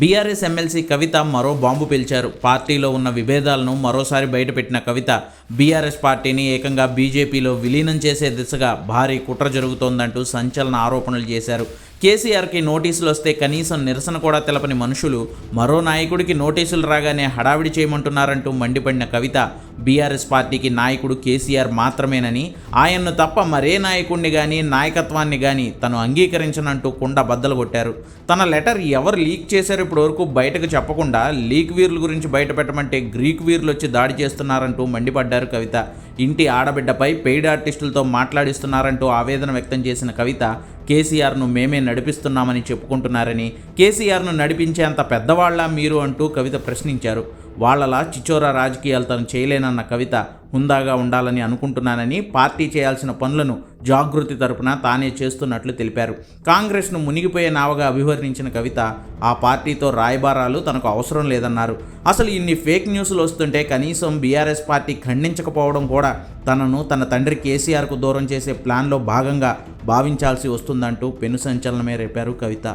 BRS MLC కవిత మరో bomb పేల్చారు. పార్టీలో ఉన్న విభేదాలను మరోసారి బయటపెట్టిన కవిత బీఆర్ఎస్ పార్టీని ఏకంగా బీజేపీలో విలీనం చేసే దిశగా భారీ కుట్ర జరుగుతోందంటూ సంచలన ఆరోపణలు చేశారు. కేసీఆర్కి నోటీసులు వస్తే కనీసం నిరసన కూడా తెలపని మనుషులు మరో నాయకుడికి నోటీసులు రాగానే హడావిడి చేయమంటున్నారంటూ మండిపడిన కవిత. బీఆర్ఎస్ పార్టీకి నాయకుడు కేసీఆర్ మాత్రమేనని ఆయన్ను తప్ప మరే నాయకుడిని కానీ నాయకత్వాన్ని కానీ తను అంగీకరించనంటూ కుండ బద్దలు కొట్టారు. తన లెటర్ ఎవరు లీక్ చేశారు ఇప్పటివరకు బయటకు చెప్పకుండా లీక్ వీర్ల గురించి బయట పెట్టమంటే గ్రీక్ వీర్లు వచ్చి దాడి చేస్తున్నారంటూ మండిపడ్డారు కవిత. ఇంటి ఆడబిడ్డపై పెయిడ్ ఆర్టిస్టులతో మాట్లాడిస్తున్నారంటూ ఆవేదన వ్యక్తం చేసిన కవిత కేసీఆర్ను మేమే నడిపిస్తున్నామని చెప్పుకుంటున్నారని కేసీఆర్ను నడిపించేంత పెద్దవాళ్ళ మీరు అంటూ కవిత ప్రశ్నించారు. వాళ్ళలా చిచోరా రాజకీయాలు తను చేయలేనన్న కవిత హుందాగా ఉండాలని అనుకుంటున్నానని పార్టీ చేయాల్సిన పనులను జాగృతి తరపున తానే చేస్తున్నట్లు తెలిపారు. కాంగ్రెస్ను మునిగిపోయే నావగా అభివర్ణించిన కవిత ఆ పార్టీతో రాయబారాలు తనకు అవసరం లేదన్నారు. అసలు ఇన్ని ఫేక్ న్యూస్లు వస్తుంటే కనీసం బీఆర్ఎస్ పార్టీ ఖండించకపోవడం కూడా తనను తన తండ్రి కేసీఆర్కు దూరం చేసే ప్లాన్లో భాగంగా భావించాల్సి వస్తుందంటూ పెను సంచలనమే రేపారు కవిత.